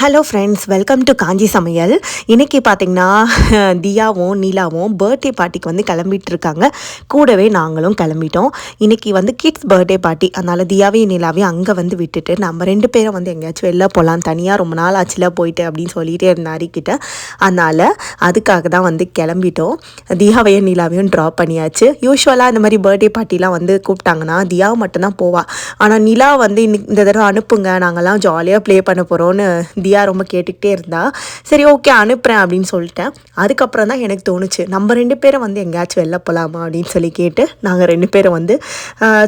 Hello friends welcome to Kanchi Samayal இன்றைக்கி பார்த்தீங்கன்னா தியாவும் நீலாவும் birthday பார்ட்டிக்கு வந்து கிளம்பிட்டு இருக்காங்க. கூடவே நாங்களும் கிளம்பிட்டோம். இன்றைக்கி வந்து கிட்ஸ் பர்த்டே பார்ட்டி அதனால் தியாவையும் நீலாவையும் அங்கே வந்து விட்டுட்டு நம்ம ரெண்டு பேரும் வந்து எங்கேயாச்சும் வெளில போகலாம் தனியாக ரொம்ப நாள் ஆச்சுல போயிட்டு அப்படின்னு சொல்லிகிட்டே இருந்த கிட்ட. அதனால் அதுக்காக தான் வந்து கிளம்பிட்டோம். தியாவையும் நீலாவையும் ட்ராப் பண்ணியாச்சு. யூஸ்வலாக இந்த மாதிரி பர்த்டே பார்ட்டிலாம் வந்து கூப்பிட்டாங்கன்னா தியா மட்டும்தான் போவா. ஆனால் நிலா வந்து இன்னைக்கு இந்த தடவை அனுப்புங்க. நாங்கள்லாம் ஜாலியாக ப்ளே பண்ண போகிறோன்னு தியா ரொம்ப கேட்டுக்கிட்டே இருந்தா சரி ஓகே அனுப்புகிறேன் அப்படின்னு சொல்லிட்டேன். அதுக்கப்புறம் தான் எனக்கு தோணுச்சு நம்ம ரெண்டு பேரும் வந்து எங்கேயாச்சும் வெளில போகலாமா அப்படின்னு சொல்லி கேட்டு நாங்கள் ரெண்டு பேரும் வந்து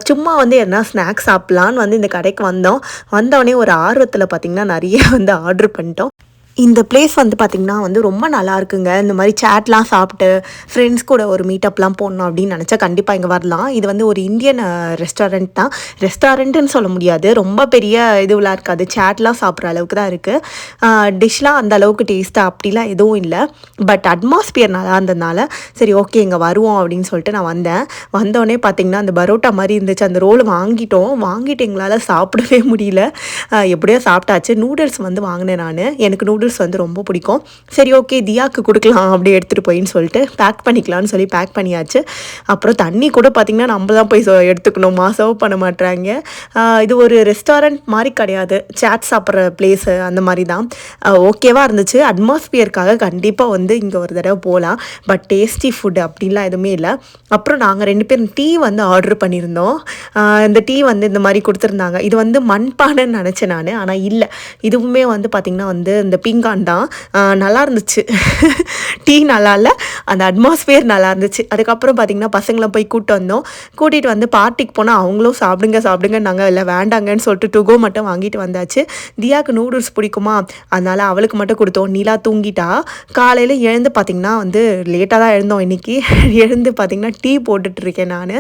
சும்மா வந்து என்ன ஸ்நாக்ஸ் சாப்பிட்லான்னு வந்து இந்த கடைக்கு வந்தோம். வந்தோடனே ஒரு ஆர்வத்தில் பார்த்திங்கன்னா நிறைய வந்து ஆர்டர் பண்ணிட்டோம். இந்த பிளேஸ் வந்து பார்த்திங்கன்னா வந்து ரொம்ப நல்லா இருக்குங்க. இந்த மாதிரி சேட்லாம் சாப்பிட்டு ஃப்ரெண்ட்ஸ் கூட ஒரு மீட்டப்லாம் போடணும் அப்படின்னு நினச்சா கண்டிப்பாக இங்கே வரலாம். இது வந்து ஒரு இந்தியன் ரெஸ்டாரண்ட் தான். ரெஸ்டாரண்ட்டுன்னு சொல்ல முடியாது. ரொம்ப பெரிய இதுவெலாம் இருக்காது. சேட்லாம் சாப்பிட்ற அளவுக்கு தான் இருக்குது டிஷ்லாம் அந்த அளவுக்கு டேஸ்ட்டாக அப்படிலாம் எதுவும் இல்லை. பட் அட்மாஸ்பியர் நல்லா இருந்ததுனால சரி ஓகே இங்கே வருவோம் அப்படின்னு சொல்லிட்டு நான் வந்தேன். வந்தோடனே பார்த்தீங்கன்னா அந்த பரோட்டா மாதிரி இருந்துச்சு. அந்த ரோல் வாங்கிட்டோம். வாங்கிட்டு எங்களால் சாப்பிடவே முடியல. எப்படியோ சாப்பிட்டாச்சு. நூடுல்ஸ் வந்து வாங்கினேன் நான். எனக்கு நூடுல்ஸ் வந்து ரொம்ப பிடிக்கும். சரி ஓகே தியாக்கு கொடுக்கலாம் அப்படி எடுத்துகிட்டு போயின்னு சொல்லிட்டு பேக் பண்ணிக்கலாம்னு சொல்லி பேக் பண்ணியாச்சு. அப்புறம் தண்ணி கூட பார்த்திங்கன்னா நம்ம தான் போய் சொ- எடுத்துக்கணுமா. சர்வ் பண்ண மாட்றாங்க. இது ஒரு ரெஸ்டாரண்ட் மாதிரி கிடையாது. சேட் சாப்பிட்ற பிளேஸு அந்த மாதிரி தான். ஓகேவாக இருந்துச்சு. அட்மாஸ்பியருக்காக கண்டிப்பாக வந்து இங்கே ஒரு தடவை போகலாம் பட் டேஸ்டி ஃபுட் அப்படின்லாம் எதுவுமே இல்லை. அப்புறம் நாங்கள் ரெண்டு பேரும் டீ வந்து ஆர்டர் பண்ணியிருந்தோம். இந்த டீ வந்து இந்த மாதிரி கொடுத்துருந்தாங்க. இது வந்து மண்பானைன்னு நினச்சேன் நான். ஆனால் இல்லை. இதுவுமே வந்து பார்த்திங்கன்னா வந்து இந்த பீங்கான் தான் நல்லா இருந்துச்சு டீ நல்லா இல்லை அந்த அட்மாஸ்பியர் நல்லா இருந்துச்சு அதுக்கப்புறம் பார்த்திங்கன்னா பசங்களை போய் கூப்பிட்டு வந்தோம். கூட்டிகிட்டு வந்து பார்ட்டிக்கு போனால் அவங்களும் சாப்பிடுங்க சாப்பிடுங்க நாங்கள் இல்லை வேண்டாங்கன்னு சொல்லிட்டு டுகோ மட்டும் வாங்கிட்டு வந்தாச்சு. தியாக்கு நூடுல்ஸ் பிடிக்குமா? அதனால் அவளுக்கு மட்டும் கொடுத்தோம். நிலா தூங்கிட்டா. காலையில் எழுந்து பார்த்திங்கன்னா வந்து லேட்டாக தான் எழுந்தோம் இன்றைக்கி எழுந்து பார்த்திங்கன்னா டீ போட்டுட்ருக்கேன் நான்.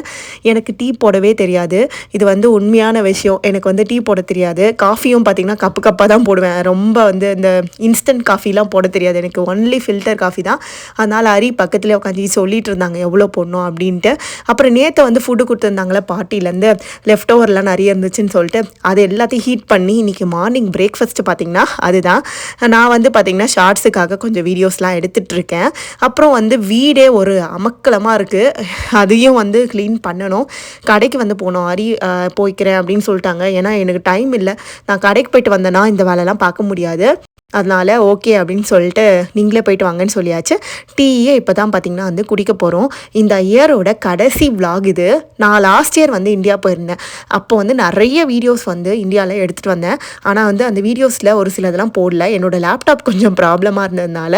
எனக்கு டீ போடவே தெரியாது. இது வந்து உண்மையான விஷயம். எனக்கு வந்து டீ போட தெரியாது. காஃபியும் பார்த்திங்கன்னா கப்பு கப்பாக தான் போடுவேன். ரொம்ப வந்து இந்த இன்ஸ்டன்ட் காஃபிலாம் போட தெரியாது. எனக்கு ஒன்லி ஃபில்டர் காஃபி தான். அதனால் ஹரி பக்கத்துலேயே உட்காந்து சொல்லிட்டு இருந்தாங்க எவ்வளோ போடணும்? அப்படின்ட்டு. அப்புறம் நேற்று வந்து ஃபுட்டு கொடுத்துருந்தாங்களே பார்ட்டிலேருந்து லெஃப்ட் ஓவர்லாம் நிறைய இருந்துச்சுன்னு சொல்லிட்டு அது எல்லாத்தையும் ஹீட் பண்ணி இன்றைக்கி மார்னிங் பிரேக்ஃபாஸ்ட்டு பார்த்திங்கன்னா அதுதான். நான் வந்து பார்த்திங்கன்னா ஷார்ட்ஸுக்காக கொஞ்சம் வீடியோஸ்லாம் எடுத்துகிட்ருக்கேன் அப்புறம் வந்து வீடே ஒரு அமக்கலமாக இருக்குது அதையும் வந்து க்ளீன் பண்ணணும். கடைக்கு வந்து போனோம் அரி போய்க்கிறேன் அப்படின்னு சொல்லிட்டாங்க. ஏன்னா எனக்கு டைம் இல்லை. நான் கடைக்கு போயிட்டு வந்தேன்னா இந்த வேலைலாம் பார்க்க முடியாது. அதனால் ஓகே அப்படின்னு சொல்லிட்டு நீங்களே போயிட்டு வாங்கன்னு சொல்லியாச்சு. டீயே இப்போ தான் பார்த்தீங்கன்னா வந்து குடிக்க போகிறோம் இந்த இயரோட கடைசி விலாக் இது. நான் லாஸ்ட் இயர் வந்து இந்தியா போயிருந்தேன். அப்போ வந்து நிறைய வீடியோஸ் வந்து இந்தியாவில் எடுத்துகிட்டு வந்தேன். ஆனால் வந்து அந்த வீடியோஸில் ஒரு சிலதெல்லாம் போடல. என்னோடய லேப்டாப் கொஞ்சம் ப்ராப்ளமாக இருந்ததுனால.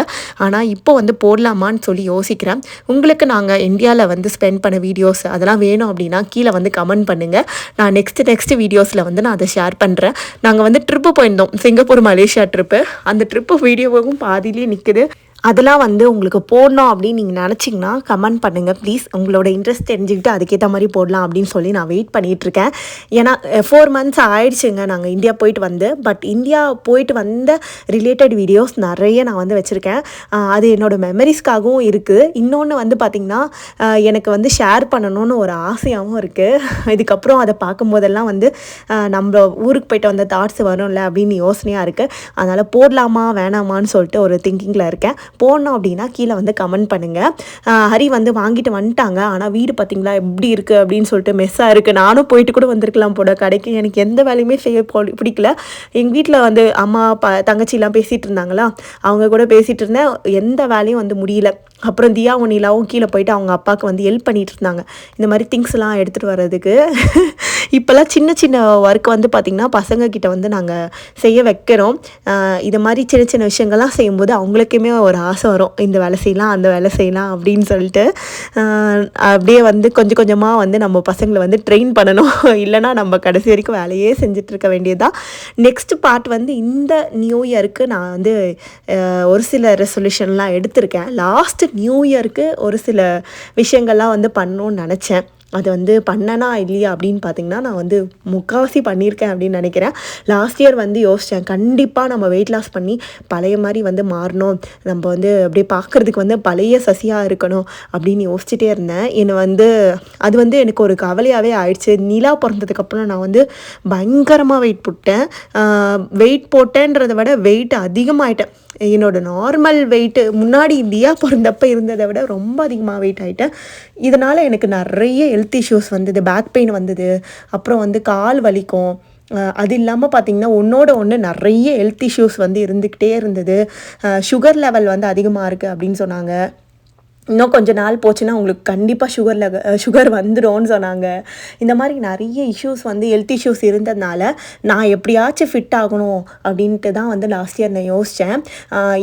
ஆனால் இப்போ வந்து போடலாமான்னு சொல்லி யோசிக்கிறேன். உங்களுக்கு நாங்கள் இந்தியாவில் வந்து ஸ்பெண்ட் பண்ண வீடியோஸ் அதெல்லாம் வேணும் அப்படின்னா கீழே வந்து கமெண்ட் பண்ணுங்கள் நான் நெக்ஸ்ட் நெக்ஸ்ட் வீடியோஸில் வந்து நான் அதை ஷேர் பண்ணுறேன் நாங்கள் வந்து ட்ரிப்பு போயிருந்தோம். சிங்கப்பூர் மலேசியா ட்ரிப்பு அந்த ட்ரிப்பு வீடியோவும் பாதியிலே நிற்குது அதெல்லாம் வந்து உங்களுக்கு போடணும் அப்படின்னு நீங்கள் நினச்சிங்கன்னா கமெண்ட் பண்ணுங்கள் ப்ளீஸ் உங்களோட இன்ட்ரெஸ்ட் தெரிஞ்சுக்கிட்டு அதுக்கேற்ற மாதிரி போடலாம் அப்படின்னு சொல்லி நான் வெயிட் பண்ணிகிட்ருக்கேன் ஏன்னா ஃபோர் மந்த்ஸ் ஆயிடுச்சுங்க நாங்கள் இந்தியா போயிட்டு வந்து. பட் இந்தியா போயிட்டு வந்த ரிலேட்டட் வீடியோஸ் நிறைய நான் வந்து வச்சுருக்கேன். அது என்னோட மெமரிஸ்க்காகவும் இருக்குது இன்னொன்று வந்து பார்த்திங்கன்னா எனக்கு வந்து ஷேர் பண்ணணும்னு ஒரு ஆசையாகவும் இருக்குது இதுக்கப்புறம் அதை பார்க்கும்போதெல்லாம் வந்து நம்ம ஊருக்கு போயிட்டு வந்த தாட்ஸ் வரும்ல அப்படின்னு யோசனையாக இருக்குது அதனால் போடலாமா வேணாமான்னு சொல்லிட்டு ஒரு திங்கிங்கில் இருக்கேன். போடணும் அப்படின்னா கீழே வந்து கமெண்ட் பண்ணுங்கள் ஹரி வந்து வாங்கிட்டு வந்துட்டாங்க. ஆனால் வீடு பார்த்தீங்களா எப்படி இருக்குது அப்படின்னு சொல்லிட்டு மெஸ்ஸாக இருக்குது நானும் போயிட்டு கூட வந்திருக்கலாம் போட கடைக்கு எனக்கு எந்த வேலையுமே செய்ய போ- பிடிக்கல. எங்கள் வீட்டில் வந்து அம்மா ப தங்கச்சிலாம் பேசிகிட்டு இருந்தாங்களா? அவங்க கூட பேசிகிட்டு இருந்தேன். எந்த வேலையும் வந்து முடியல. அப்புறம் தியா ஒனிலாவும் கீழே போயிட்டு அவங்க அப்பாவுக்கு வந்து ஹெல்ப் பண்ணிட்டு இருந்தாங்க. இந்த மாதிரி திங்ஸ்லாம் எடுத்துகிட்டு வர்றதுக்கு. இப்போல்லாம் சின்ன சின்ன ஒர்க் வந்து பார்த்திங்கன்னா பசங்க கிட்ட வந்து நாங்கள் செய்ய வைக்கிறோம். இது மாதிரி சின்ன சின்ன விஷயங்கள்லாம் செய்யும்போது அவங்களுக்குமே ஒரு ஆசை வரும். இந்த வேலை செய்யலாம் அந்த வேலை செய்யலாம் அப்படின்னு சொல்லிட்டு. அப்படியே வந்து கொஞ்சம் கொஞ்சமாக வந்து நம்ம பசங்களை வந்து ட்ரெயின் பண்ணணும். இல்லைன்னா நம்ம கடைசி வரைக்கும் வேலையே செஞ்சிட்ருக்க வேண்டியதுதான். நெக்ஸ்ட் பார்ட் வந்து இந்த நியூ இயருக்கு நான் வந்து ஒரு சில ரெசல்யூஷன்லாம் எடுத்திருக்கேன். லாஸ்ட்டு நியூ இயருக்கு ஒரு சில விஷயங்கள்லாம் வந்து பண்ணணும்னு நினச்சேன். அது வந்து பண்ணனா இல்லையா அப்படின்னு பார்த்தீங்கன்னா நான் வந்து முக்காவாசி பண்ணியிருக்கேன் அப்படின்னு நினைக்கிறேன். லாஸ்ட் இயர் வந்து யோசித்தேன் கண்டிப்பாக நம்ம வெயிட் லாஸ் பண்ணி பழைய மாதிரி வந்து மாறணும். நம்ம வந்து அப்படியே பார்க்குறதுக்கு வந்து பழைய சசியாக இருக்கணும் அப்படின்னு யோசிச்சுட்டே இருந்தேன். என்னை வந்து அது வந்து எனக்கு ஒரு கவலையாகவே ஆயிடுச்சு. நிலா பிறந்ததுக்கப்புறம் நான் வந்து பயங்கரமாக வெயிட் போட்டேன். வெயிட் போட்டேன்றதை விட வெயிட் அதிகமாகிட்டேன் என்னோடய நார்மல் வெயிட்டு முன்னாடி இந்தியா பிறந்தப்ப இருந்ததை விட ரொம்ப அதிகமாக வெயிட் ஆகிட்டேன் இதனால் எனக்கு நிறைய ஹெல்த் இஷ்யூஸ் வந்தது பேக் பெயின் வந்தது அப்புறம் வந்து கால் வலிக்கும். அது இல்லாமல் பார்த்தீங்கன்னா ஒன்றோட ஒன்று நிறைய ஹெல்த் இஷ்யூஸ் வந்து இருந்துக்கிட்டே இருந்தது. சுகர் லெவல் வந்து அதிகமாக இருக்குது அப்படின்னு சொன்னாங்க. இன்னும் கொஞ்ச நாள் போச்சுன்னா உங்களுக்கு கண்டிப்பாக சுகரில் சுகர் வந்துடும்னு சொன்னாங்க. இந்த மாதிரி நிறைய இஷ்யூஸ் வந்து ஹெல்த் இஷ்யூஸ் இருந்ததுனால நான் எப்படியாச்சும் ஃபிட் ஆகணும் அப்படின்ட்டு தான் வந்து லாஸ்ட் இயர் நான் யோசித்தேன்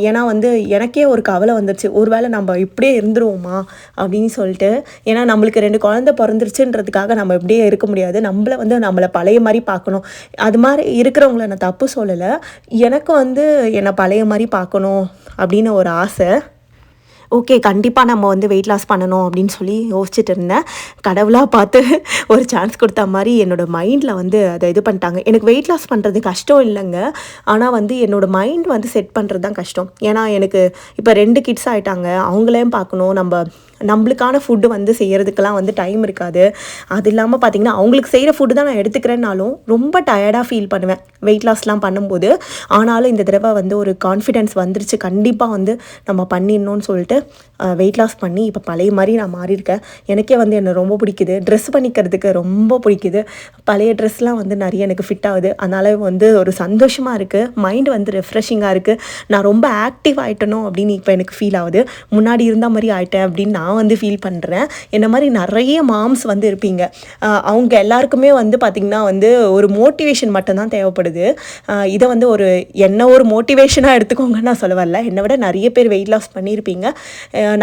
ஏன்னா வந்து எனக்கே ஒரு கவலை வந்துருச்சு. ஒருவேளை நம்ம இப்படியே இருந்துருவோமா அப்படின்னு சொல்லிட்டு. ஏன்னா நம்மளுக்கு ரெண்டு குழந்தை பிறந்துருச்சுன்றதுக்காக நம்ம இப்படியே இருக்க முடியாது. நம்மளை வந்து நம்மளை பழைய மாதிரி பார்க்கணும். அது மாதிரி இருக்கிறவங்கள நான் தப்பு சொல்லலை. எனக்கு வந்து என்னை பழைய மாதிரி பார்க்கணும் அப்படின்னு ஒரு ஆசை. ஓகே கண்டிப்பாக நம்ம வந்து வெயிட் லாஸ் பண்ணணும் அப்படின்னு சொல்லி யோசிச்சுட்டு இருந்தேன். கடவுளாக பார்த்து ஒரு சான்ஸ் கொடுத்த மாதிரி என்னோடய மைண்டில் வந்து அதை இது பண்ணிட்டாங்க. எனக்கு வெயிட் லாஸ் பண்ணுறது கஷ்டம் இல்லைங்க. ஆனால் வந்து என்னோடய மைண்ட் வந்து செட் பண்ணுறது தான் கஷ்டம். ஏன்னா எனக்கு இப்போ ரெண்டு கிட்ஸ் ஆகிட்டாங்க அவங்களையும் பார்க்கணும். நம்ம நம்மளுக்கான ஃபுட்டு வந்து செய்கிறதுக்கெல்லாம் வந்து டைம் இருக்காது. அது இல்லாமல் பார்த்தீங்கன்னா அவங்களுக்கு செய்கிற ஃபுட்டு தான் நான் எடுத்துக்கிறேன்னாலும் ரொம்ப டயர்டாக ஃபீல் பண்ணுவேன். வெயிட் லாஸ்லாம் பண்ணும்போது ஆனாலும் இந்த தடவை வந்து ஒரு கான்ஃபிடென்ஸ் வந்துருச்சு. கண்டிப்பாக வந்து நம்ம பண்ணிடணும்னு சொல்லிட்டு வெயிட் லாஸ் பண்ணி இப்போ பழைய மாதிரி நான் மாறியிருக்கேன். எனக்கே வந்து என்னை ரொம்ப பிடிக்குது. ட்ரெஸ் பண்ணிக்கிறதுக்கு ரொம்ப பிடிக்குது. பழைய ட்ரெஸ்லாம் வந்து நிறைய எனக்கு ஃபிட் ஆகுது. அதனால் வந்து ஒரு சந்தோஷமாக இருக்குது மைண்ட் வந்து ரெஃப்ரெஷிங்காக இருக்குது நான் ரொம்ப ஆக்டிவ் ஆகிட்டணும் அப்படின்னு இப்போ எனக்கு ஃபீல் ஆகுது. முன்னாடி இருந்த மாதிரி ஆகிட்டேன் அப்படின்னு நான் வந்து ஃபீல் பண்ணுறேன் என்ன மாதிரி நிறைய மாம்ஸ் வந்து இருப்பீங்க. அவங்க எல்லாருக்குமே வந்து பார்த்திங்கன்னா வந்து ஒரு மோட்டிவேஷன் மட்டும்தான் தேவைப்படுது. இதை வந்து ஒரு என்ன ஒரு மோட்டிவேஷனாக எடுத்துக்கோங்கன்னு நான் சொல்ல வரல. என்னை விட நிறைய பேர் வெயிட் லாஸ் பண்ணியிருப்பீங்க.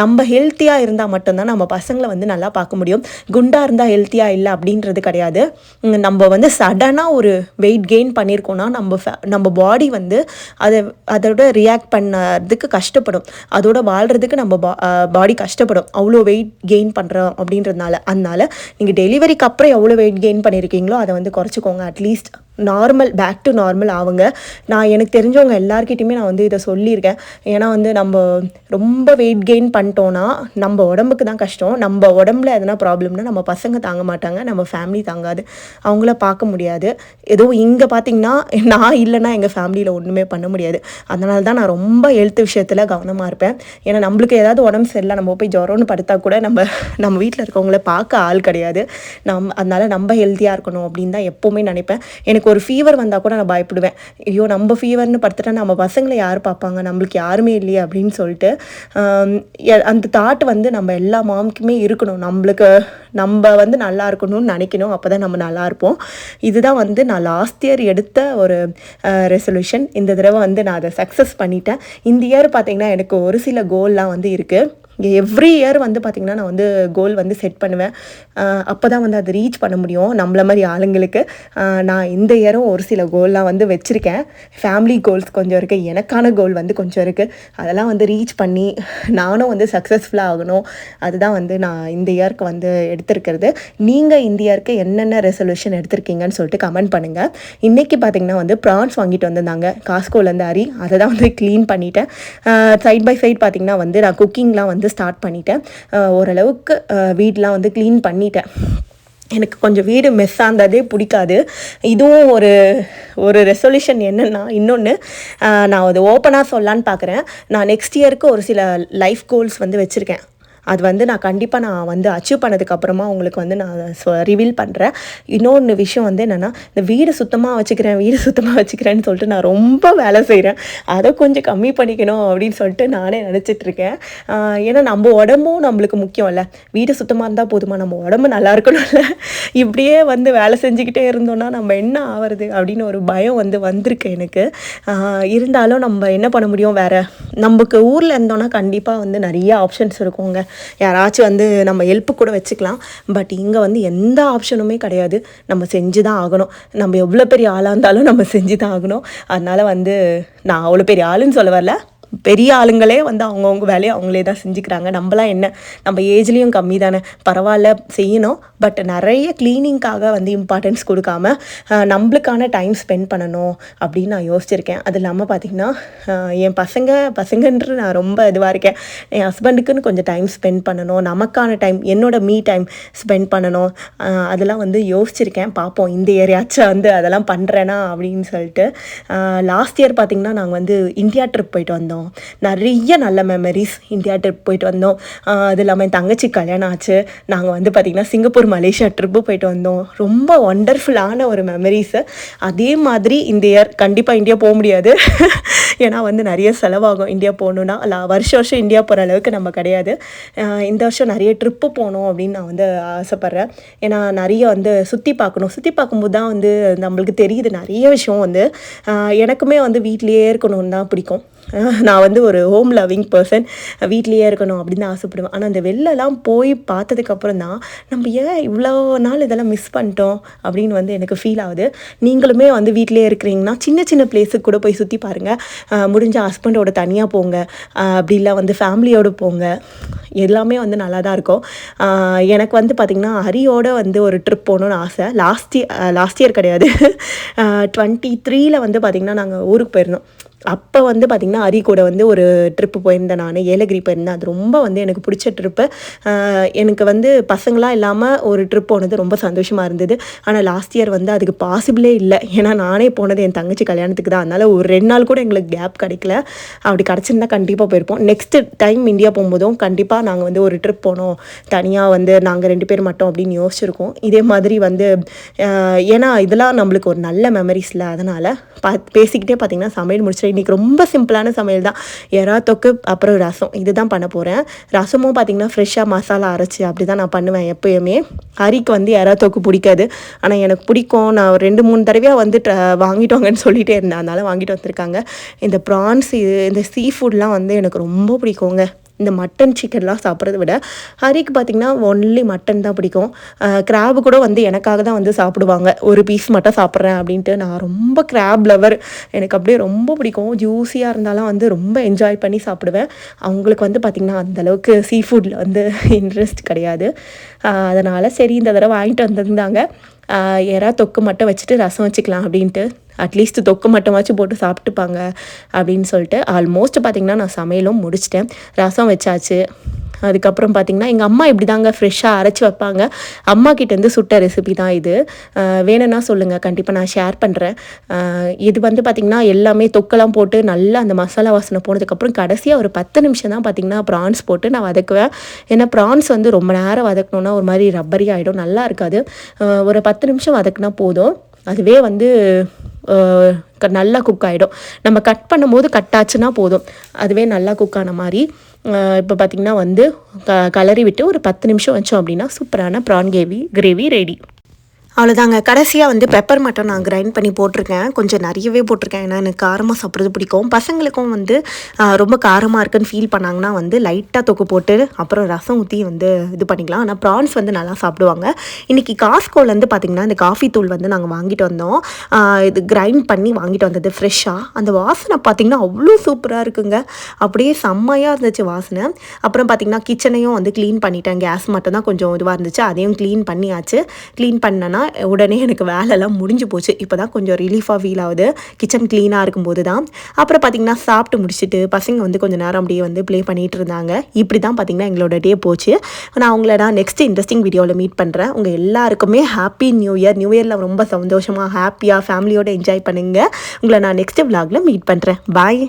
நம்ம ஹெல்த்தியாக இருந்தால் மட்டும்தான் நம்ம பசங்களை வந்து நல்லா பார்க்க முடியும். குண்டாக இருந்தால் ஹெல்த்தியாக இல்லை அப்படின்றது கிடையாது. நம்ம வந்து சடனாக ஒரு வெயிட் கெயின் பண்ணியிருக்கோன்னா நம்ம ஃபே நம்ம பாடி வந்து அதை அதோட ரியாக்ட் பண்ணுறதுக்கு கஷ்டப்படும். அதோட வாழ்கிறதுக்கு நம்ம பாடி கஷ்டப்படும். அவ்வளோ வெயிட் கெயின் பண்ணுறோம் அப்படின்றதுனால. அதனால் நீங்கள் டெலிவரிக்கு அப்புறம் எவ்வளோ வெயிட் கெயின் பண்ணியிருக்கீங்களோ அதை வந்து குறைச்சிக்கோங்க. At least normal back to normal ஆகுங்க நான் எனக்கு தெரிஞ்சவங்க எல்லாருக்கிட்டையுமே நான் வந்து இதை சொல்லியிருக்கேன். ஏன்னா வந்து நம்ம ரொம்ப வெயிட் கெயின் பண்ணிட்டோன்னா நம்ம உடம்புக்கு தான் கஷ்டம். நம்ம உடம்புல எதனா ப்ராப்ளம்னா நம்ம பசங்க தாங்க மாட்டாங்க. நம்ம ஃபேமிலி தாங்காது. அவங்கள பார்க்க முடியாது. ஏதோ இங்கே பார்த்தீங்கன்னா நான் இல்லைன்னா எங்கள் ஃபேமிலியில் ஒன்றுமே பண்ண முடியாது. அதனால தான் நான் ரொம்ப எழுத்து விஷயத்தில் கவனமாக இருப்பேன். ஏன்னா நம்மளுக்கு ஏதாவது உடம்பு சரியில்லை நம்ம போய் ஜுரம்னு படுத்தா கூட நம்ம நம்ம வீட்டில் இருக்கவங்கள பார்க்க ஆள் கிடையாது. நம் அதனால நம்ம ஹெல்த்தியாக இருக்கணும் அப்படின்னு தான் எப்போவுமே நினைப்பேன். எனக்கு ஒரு ஃபீவர் வந்தால் கூட நான் பயப்படுவேன். ஐயோ நம்ம ஃபீவர்னு படுத்துட்டா நம்ம பசங்களை யார் பார்ப்பாங்க? நம்மளுக்கு யாருமே இல்லையே அப்படின்னு சொல்லிட்டு அந்த தாட் வந்து நம்ம எல்லா மாமுக்குமே இருக்கணும். நம்மளுக்கு நம்ம வந்து நல்லா இருக்கணும்னு நினைக்கணும். அப்போ தான் நம்ம நல்லா இருப்போம். இதுதான் வந்து நான் லாஸ்ட் இயர் எடுத்த ஒரு ரெசல்யூஷன் இந்த தடவை வந்து நான் அதை சக்ஸஸ் பண்ணிட்டேன். இந்த இயர் பார்த்தீங்கன்னா எனக்கு ஒரு சில கோல்லாம் வந்து இருக்குது எவ்ரி இயர் வந்து பார்த்திங்கன்னா நான் வந்து கோல் வந்து செட் பண்ணுவேன். அப்போ தான் வந்து அதை ரீச் பண்ண முடியும் நம்மள மாதிரி ஆளுங்களுக்கு. நான் இந்த இயரும் ஒரு சில கோல்லாம் வந்து வச்சுருக்கேன். ஃபேமிலி கோல்ஸ் கொஞ்சம் இருக்குது எனக்கான கோல் வந்து கொஞ்சம் இருக்குது அதெல்லாம் வந்து ரீச் பண்ணி நானும் வந்து சக்ஸஸ்ஃபுல்லாக ஆகணும். அதுதான் வந்து நான் இந்த இயருக்கு வந்து எடுத்திருக்கிறது. நீங்கள் இந்த இயருக்கு என்னென்ன ரெசல்யூஷன் எடுத்திருக்கீங்கன்னு சொல்லிட்டு கமெண்ட் பண்ணுங்கள் இன்றைக்கி பார்த்தீங்கன்னா வந்து ப்ரான்ஸ் வாங்கிட்டு வந்திருந்தாங்க. காஸ்கோலேருந்து அரி அதை தான் வந்து க்ளீன் பண்ணிட்டேன். சைட் பை சைட் பார்த்திங்கன்னா வந்து நான் குக்கிங்லாம் வந்து ஸ்டார்ட் பண்ணிட்டேன். ஓரளவுக்கு வீடெலாம் வந்து க்ளீன் பண்ணிட்டேன். எனக்கு கொஞ்சம் வீடு மெஸ்ஸாக இருந்ததே பிடிக்காது. இதுவும் ஒரு ஒரு ரெசல்யூஷன் என்னென்னா இன்னொன்று நான் அது ஓப்பனாக சொல்லலான்னு பார்க்குறேன் நான் நெக்ஸ்ட் இயருக்கு ஒரு சில லைஃப் கோல்ஸ் வந்து வச்சுருக்கேன். அது வந்து நான் கண்டிப்பாக நான் வந்து அச்சீவ் பண்ணதுக்கப்புறமா உங்களுக்கு வந்து நான் ரிவீல் பண்ணுறேன் இன்னொன்று விஷயம் வந்து என்னென்னா இந்த வீடு சுத்தமாக வச்சுக்கிறேன் வீடு சுத்தமாக வச்சுக்கிறேன்னு சொல்லிட்டு நான் ரொம்ப வேலை செய்கிறேன் அதை கொஞ்சம் கம்மி பண்ணிக்கணும் அப்படின்னு சொல்லிட்டு நானே நினச்சிட்ருக்கேன் ஏன்னா நம்ம உடம்பும் நம்மளுக்கு முக்கியம் இல்லை. வீடு சுத்தமாக இருந்தால் போதுமா? நம்ம உடம்பு நல்லா இருக்கணும்ல. இப்படியே வந்து வேலை செஞ்சுக்கிட்டே இருந்தோம்னா நம்ம என்ன ஆகிறது அப்படின்னு ஒரு பயம் வந்து வந்திருக்கு எனக்கு. இருந்தாலும் நம்ம என்ன பண்ண முடியும் வேறு? நமக்கு ஊரில் இருந்தோம்னா கண்டிப்பாக வந்து நிறைய ஆப்ஷன்ஸ் இருக்குங்க. யாராச்சும் வந்து நம்ம ஹெல்ப்பு கூட வச்சுக்கலாம். பட் இங்கே வந்து எந்த ஆப்ஷனுமே கிடையாது. நம்ம செஞ்சு தான் ஆகணும். நம்ம எவ்வளோ பெரிய ஆளாக இருந்தாலும் நம்ம செஞ்சு தான் ஆகணும். அதனால் வந்து நான் அவ்வளோ பெரிய ஆளுன்னு சொல்ல வரல. பெரிய ஆளுங்களே வந்து அவங்கவுங்க வேலையை அவங்களே தான் செஞ்சுக்கிறாங்க. நம்மளாம் என்ன? நம்ம ஏஜ்லேயும் கம்மி தானே. பரவாயில்ல செய்யணும். பட் நிறைய க்ளீனிங்காக வந்து இம்பார்ட்டன்ஸ் கொடுக்காம நம்மளுக்கான டைம் ஸ்பெண்ட் பண்ணணும் அப்படின்னு நான் யோசிச்சிருக்கேன். அது இல்லாமல் பார்த்திங்கன்னா என் பசங்க பசங்கன்ற நான் ரொம்ப இதுவாக இருக்கேன். என் ஹஸ்பண்டுக்குன்னு கொஞ்சம் டைம் ஸ்பெண்ட் பண்ணணும். நமக்கான டைம் என்னோட மீ டைம் ஸ்பெண்ட் பண்ணணும். அதெல்லாம் வந்து யோசிச்சிருக்கேன். பார்ப்போம் இந்த ஏரியாச்சும் வந்து அதெல்லாம் பண்ணுறேனா அப்படின்னு சொல்லிட்டு. லாஸ்ட் இயர் பார்த்திங்கன்னா நாங்கள் வந்து இந்தியா ட்ரிப் போயிட்டு வந்தோம். நிறைய நல்ல மெமரிஸ் இந்தியா ட்ரிப் போயிட்டு வந்தோம். அது இல்லாமல் என் தங்கச்சி கல்யாணம் ஆச்சு. நாங்கள் வந்து பார்த்திங்கன்னா சிங்கப்பூர் மலேசியா ட்ரிப்பு போயிட்டு வந்தோம். ரொம்ப ஒண்டர்ஃபுல்லான ஒரு மெமரிஸு அதே மாதிரி இந்த இயர் கண்டிப்பாக இந்தியா போக முடியாது. ஏன்னா வந்து நிறைய செலவாகும் இந்தியா போகணுன்னா இல்லை வருஷம் வருஷம் இந்தியா போகிற அளவுக்கு நம்ம கிடையாது. இந்த வருஷம் நிறைய ட்ரிப்பு போகணும் அப்படின்னு நான் வந்து ஆசைப்பட்றேன். ஏன்னா நிறைய வந்து சுற்றி பார்க்கணும். சுற்றி பார்க்கும்போது தான் வந்து நம்மளுக்கு தெரியுது நிறைய விஷயம் வந்து. எனக்குமே வந்து வீட்லேயே இருக்கணும்னு தான் பிடிக்கும். நான் வந்து ஒரு ஹோம் லவ்விங் பர்சன் வீட்லேயே இருக்கணும் அப்படின்னு தான் ஆசைப்படுவேன். ஆனால் அந்த வெளிலலாம் போய் பார்த்ததுக்கப்புறம் தான் நம்ம ஏன் இவ்வளோ நாள் இதெல்லாம் மிஸ் பண்ணிட்டோம் அப்படின்னு வந்து எனக்கு ஃபீல் ஆகுது. நீங்களுமே வந்து வீட்டிலேயே இருக்கிறீங்கன்னா சின்ன சின்ன பிளேஸுக்கு கூட போய் சுற்றி பாருங்கள் முடிஞ்ச ஹஸ்பண்டோட தனியாக போங்க. அப்படிலாம் வந்து ஃபேமிலியோடு போங்க. எல்லாமே வந்து நல்லா தான் இருக்கும். எனக்கு வந்து பார்த்திங்கன்னா ஹரியோட வந்து ஒரு ட்ரிப் போகணுன்னு ஆசை. லாஸ்ட் இயர் லாஸ்ட் இயர் கிடையாது. டுவெண்ட்டி த்ரீயில் வந்து பார்த்திங்கன்னா நாங்கள் ஊருக்கு போயிருந்தோம். அப்போ வந்து பார்த்திங்கன்னா அரி கூட வந்து ஒரு ட்ரிப்பு போயிருந்தேன் நான். ஏலகிரி போயிருந்தேன். அது ரொம்ப வந்து எனக்கு பிடிச்ச ட்ரிப்பு எனக்கு வந்து பசங்களாம் இல்லாமல் ஒரு ட்ரிப் போனது ரொம்ப சந்தோஷமாக இருந்தது. ஆனால் லாஸ்ட் இயர் வந்து அதுக்கு பாசிபிளே இல்லை. ஏன்னா நானே போனது என் தங்கச்சி கல்யாணத்துக்கு தான். அதனால் ஒரு ரெண்டு நாள் கூட எங்களுக்கு கேப் கிடைக்கல. அப்படி கிடச்சிருந்தா கண்டிப்பாக போயிருப்போம். நெக்ஸ்ட் டைம் இந்தியா போகும்போதும் கண்டிப்பாக நாங்கள் வந்து ஒரு ட்ரிப் போனோம். தனியாக வந்து நாங்கள் ரெண்டு பேர் மட்டும் அப்படின்னு யோசிச்சிருக்கோம். இதே மாதிரி வந்து ஏன்னா இதெல்லாம் நம்மளுக்கு ஒரு நல்ல மெமரிஸில் அதனால் பா பேசிக்கிட்டே பார்த்தீங்கன்னா சமையல் முடிச்சிட்டேன் இன்றைக்கி ரொம்ப சிம்பிளான சமையல் தான். எறா தொக்கு அப்புறம் ரசம். இதுதான் பண்ண போகிறேன் ரசமும் பார்த்தீங்கன்னா ஃப்ரெஷ்ஷாக மசாலா அரைச்சி அப்படி தான் நான் பண்ணுவேன் எப்போயுமே. ஹரிக்கு வந்து எறா தொக்கு பிடிக்காது. ஆனால் எனக்கு பிடிக்கும். நான் ஒரு ரெண்டு மூணு தடவையாக வந்து ட்ர- வாங்கிட்டு வாங்கன்னு இருந்தேன். அதனால் வாங்கிட்டு வந்திருக்காங்க. இந்த ப்ரான்ஸ் இது இந்த சீ ஃபுட்லாம் வந்து எனக்கு ரொம்ப பிடிக்குங்க. இந்த மட்டன் சிக்கன்லாம் சாப்பிட்றத விட ஹரிக்கு பார்த்திங்கன்னா ஒன்லி மட்டன் தான் பிடிக்கும். கிராப் கூட வந்து எனக்காக தான் வந்து சாப்பிடுவாங்க. ஒரு பீஸ் மட்டும் சாப்பிட்றேன் அப்படின்ட்டு நான் ரொம்ப கிராப் லவர் எனக்கு அப்படியே ரொம்ப பிடிக்கும். ஜூஸியாக இருந்தாலும் வந்து ரொம்ப என்ஜாய் பண்ணி சாப்பிடுவேன். அவங்களுக்கு வந்து பார்த்திங்கன்னா அந்தளவுக்கு சீ ஃபுட்டில் வந்து இன்ட்ரெஸ்ட் கிடையாது. அதனால் சரி இந்த தடவை வாங்கிட்டு வந்திருந்தாங்க. எறா தொக்கு மட்டும் வச்சுட்டு ரசம் வச்சுக்கலாம் அப்படின்ட்டு. அட்லீஸ்ட் தொக்கு மட்டமாச்சும் போட்டு சாப்பிட்டுப்பாங்க அப்படின்னு சொல்லிட்டு. ஆல்மோஸ்ட் பார்த்திங்கன்னா நான் சமையலும் முடிச்சிட்டேன். ரசம் வச்சாச்சு. அதுக்கப்புறம் பார்த்திங்கன்னா எங்கள் அம்மா இப்படி தாங்க ஃப்ரெஷ்ஷாக அரைச்சி வைப்பாங்க. அம்மா கிட்டேருந்து சுட்ட ரெசிபி தான் இது. வேணும்னா சொல்லுங்கள் கண்டிப்பாக நான் ஷேர் பண்ணுறேன் இது வந்து பார்த்திங்கன்னா எல்லாமே தொக்கெல்லாம் போட்டு நல்லா அந்த மசாலா வாசனை போனதுக்கப்புறம் கடைசியாக ஒரு பத்து நிமிஷம் தான் பார்த்திங்கன்னா ப்ரான்ஸ் போட்டு நான் வதக்குவேன். ஏன்னா ப்ரான்ஸ் வந்து ரொம்ப நேரம் வதக்கணுன்னா ஒரு மாதிரி ரப்பரி ஆகிடும் நல்லா இருக்காது. ஒரு பத்து நிமிஷம் வதக்குனா போதும். அதுவே வந்து க- நல்லா குக் ஆகிடும் நம்ம கட் பண்ணும்போது கட் ஆச்சுன்னா போதும். அதுவே நல்லா குக் ஆன மாதிரி. இப்போ பார்த்திங்கன்னா வந்து க கலரி விட்டு ஒரு பத்து நிமிஷம் வச்சோம் அப்படின்னா சூப்பரான ப்ரான் கிரேவி கிரேவி ரெடி அவ்வளோதாங்க கடைசியாக வந்து பெப்பர் மட்டும் நான் கிரைண்ட் பண்ணி போட்டிருக்கேன். கொஞ்சம் நிறையவே போட்டிருக்கேன். ஏன்னா எனக்கு காரமாக சாப்பிட்றது பிடிக்கும். பசங்களுக்கும் வந்து ரொம்ப காரமாக இருக்குன்னு ஃபீல் பண்ணாங்கன்னா வந்து லைட்டாக தொக்கு போட்டு அப்புறம் ரசம் ஊற்றி வந்து இது பண்ணிக்கலாம். ஆனால் ப்ரான்ஸ் வந்து நல்லா சாப்பிடுவாங்க. இன்றைக்கி காஸ்கோலேருந்து பார்த்திங்கன்னா இந்த காஃபி தூள் வந்து நாங்கள் வாங்கிட்டு வந்தோம். இது கிரைண்ட் பண்ணி வாங்கிட்டு வந்தது ஃப்ரெஷ்ஷாக அந்த வாசனை பார்த்திங்கன்னா அவ்வளோ சூப்பராக இருக்குங்க. அப்படியே செம்மையாக இருந்துச்சு வாசனை. அப்புறம் பார்த்திங்கன்னா கிச்சனையும் வந்து க்ளீன் பண்ணிட்டேன். கேஸ் மட்டும் தான் கொஞ்சம் இதுவாக இருந்துச்சு. அதையும் க்ளீன் பண்ணியாச்சு. க்ளீன் பண்ணனா உடனே எனக்கு வேலைலாம் முடிஞ்சு போச்சு. இப்போ தான் கொஞ்சம் ரிலீஃபாக ஃபீல் ஆகுது. கிச்சன் க்ளீனாக இருக்கும்போது தான் அப்புறம் பார்த்திங்கன்னா சாப்பிட்டு முடிச்சுட்டு பசங்க வந்து கொஞ்சம் நேரம் அப்படியே வந்து ப்ளே பண்ணிகிட்டு இருந்தாங்க. இப்படி தான் பார்த்திங்கன்னா எங்களோட டே போச்சு. நான் உங்களை நான் நெக்ஸ்ட் இன்ட்ரெஸ்டிங் வீடியோவில் மீட் பண்ணுறேன் உங்கள் எல்லாருக்குமே ஹாப்பி நியூ இயர் நியூ இயரில் ரொம்ப சந்தோஷமாக ஹாப்பியாக ஃபேமிலியோடு என்ஜாய் பண்ணுங்கள் உங்களை நான் நெக்ஸ்ட் விலாகில் மீட் பண்ணுறேன் பாய்